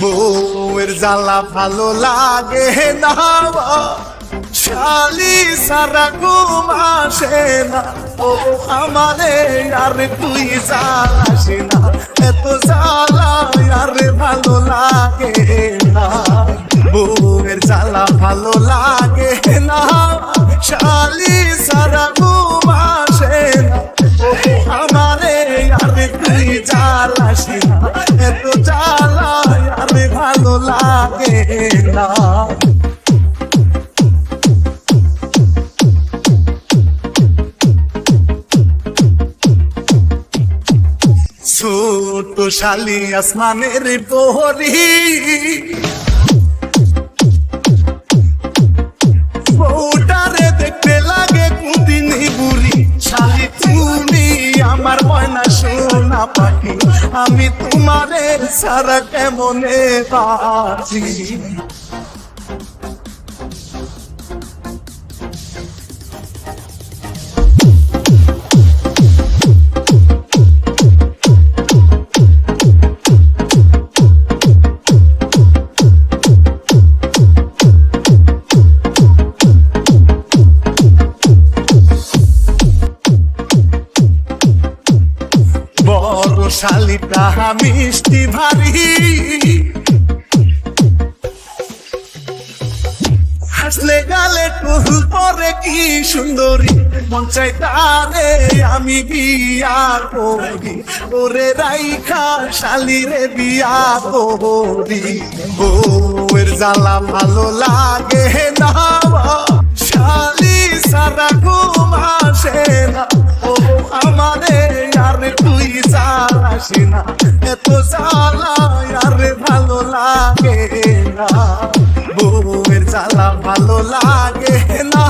বউয়ের জ্বালা ভালো লাগে না শালি সারা ঘুম না। ও আমারে আর তুই জ্বালাসে না। এত জ্বালা আর ভালো লাগে না। বউয়ের জ্বালা ভালো লাগে না। শালি সারা ঘুম না। ছোট শালি আসমানের প্রহরী। পাখি আমি তোমারে সারা কেমনে বাঁচি? বড় মিষ্টি ভারী। হাসলে গালে টুল পরে কি সুন্দরী। মন চাই তারে আমি বিয়া করি ওরে রাইখা শালি রে বিয়া করি বউয়ের জ্বালা ভালো লাগে না। শালি সারা ঘুম আসে না। জ্বালাসি না এত জ্বালা, আর ভালো লাগে না। বউয়ের জ্বালা ভালো লাগে না।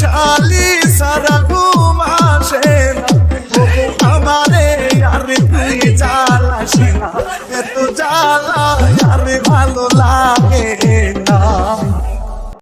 শালি সারা ঘুম আসে না। আমারে, আর তুই জ্বালাসি না। এত জ্বালা, আর ভালো লাগে না।